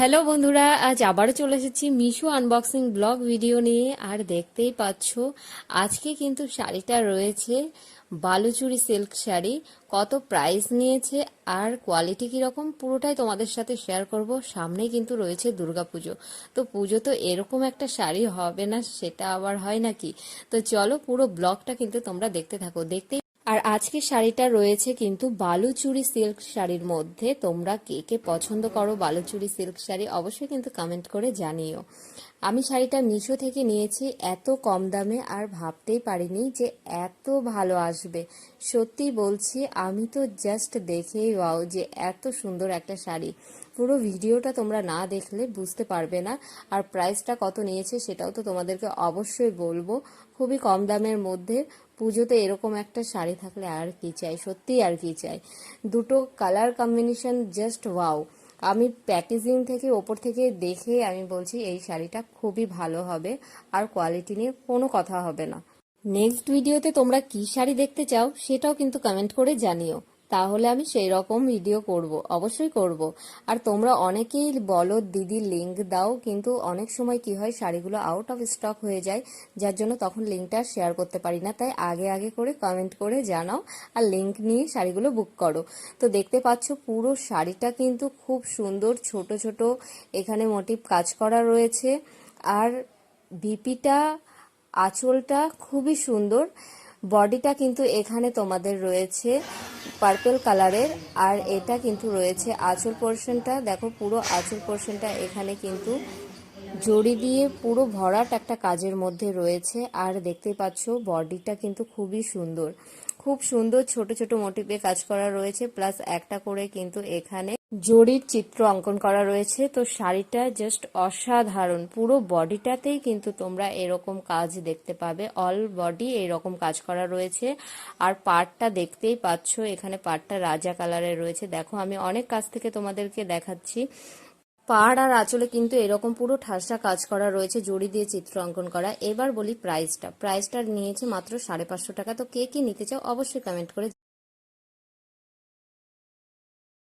Hello বন্ধুরা, আজ আবারও চলে এসেছি মিশো আনবক্সিং ব্লগ ভিডিও নিয়ে। আর দেখতেই পাচ্ছ, আজকে কিন্তু শাড়িটা রয়েছে বালুচুরি সিল্ক শাড়ি। কত প্রাইস নিয়েছে আর কোয়ালিটি কীরকম, পুরোটাই তোমাদের সাথে শেয়ার করব। সামনেই কিন্তু রয়েছে দুর্গাপুজো। তো পুজো তো এরকম একটা শাড়ি হবে না, সেটা আবার হয় নাকি? তো চলো পুরো ব্লগটা কিন্তু তোমরা দেখতে থাকো। দেখতেই আর আজকে শাড়িটা রয়েছে কিন্তু বালুচুরি সিল্ক শাড়ির মধ্যে। তোমরা কে কে পছন্দ করো বালুচুরি সিল্ক শাড়ি অবশ্যই কিন্তু কমেন্ট করে জানিও। আমি শাড়িটা মিশো থেকে নিয়েছি, এত কম দামে আর ভাবতেই পারিনি যে এত ভালো আসবে। সত্যি বলছি, আমি তো জাস্ট দেখেই ওয়াও যে এত সুন্দর একটা শাড়ি। পুরো ভিডিওটা তোমরা না দেখলে বুঝতে পারবে না, আর প্রাইসটা কত নিয়েছে সেটাও তো তোমাদেরকে অবশ্যই বলব। খুবই কম দামের মধ্যে পুজোতে এরকম একটা শাড়ি থাকলে আর কি চাই, সত্যি আর কি চাই। দুটো কালার কম্বিনেশন জাস্ট ওয়াও আমি প্যাকেজিং থেকে, ওপর থেকে দেখে আমি বলছি এই শাড়িটা খুবই ভালো হবে, আর কোয়ালিটি নিয়ে কোনো কথা হবে না। নেক্সট ভিডিওতে তোমরা কি শাড়ি দেখতে চাও সেটাও কিন্তু কমেন্ট করে জানিও। তাহলে আমি সেই রকম ভিডিও করব, অবশ্যই করব। আর তোমরা অনেকেই বলো, দিদি লিংক দাও। কিন্তু অনেক সময় কি হয়, শাড়িগুলো আউট অফ স্টক হয়ে যায়, যার জন্য তখন লিঙ্কটা শেয়ার করতে পারি না। তাই আগে আগে করে কমেন্ট করে জানাও আর লিংক নিয়ে শাড়িগুলো বুক করো। তো দেখতে পাচ্ছ, পুরো শাড়িটা কিন্তু খুব সুন্দর, ছোট ছোট, এখানে মোটিভ কাজ করা রয়েছে। আর বিপিটা আঁচলটা খুবই সুন্দর। বডিটা কিন্তু এখানে তোমাদের রয়েছে পার্পল কালারের আর এটা কিন্তু রয়েছে আঁচল পোর্শনটা দেখো, পুরো আঁচল পোর্শনটা এখানে কিন্তু জড়ি দিয়ে পুরো ভরাট একটা কাজের মধ্যে রয়েছে। আর দেখতে পাচ্ছ, বডিটা কিন্তু খুবই সুন্দর। খুব সুন্দর ছোট ছোট মোটিভে কাজ করা রয়েছে প্লাস একটা করে কিন্তু এখানে জড়ির চিত্র অঙ্কন করা রয়েছে। তো শাড়িটা জাস্ট অসাধারণ, পুরো বডিটাতেই কিন্তু তোমরা এরকম কাজ দেখতে পাবে। অল বডি এরকম কাজ করা রয়েছে। আর পাটটা দেখতেই পাচ্ছ, এখানে পাটটা রাজা কালারের রয়েছে। দেখো, আমি অনেক কাছ থেকে তোমাদেরকে দেখাচ্ছি। পাহাড় আর আঁচলে কিন্তু এরকম পুরো ঠাসা কাজ করা রয়েছে, জড়ি দিয়ে চিত্র অঙ্কন করা। এবার বলি প্রাইসটা প্রাইসটা নিয়েছে মাত্র সাড়ে পাঁচশো টাকা। তো কে কি নিতে চাও অবশ্যই কমেন্ট করে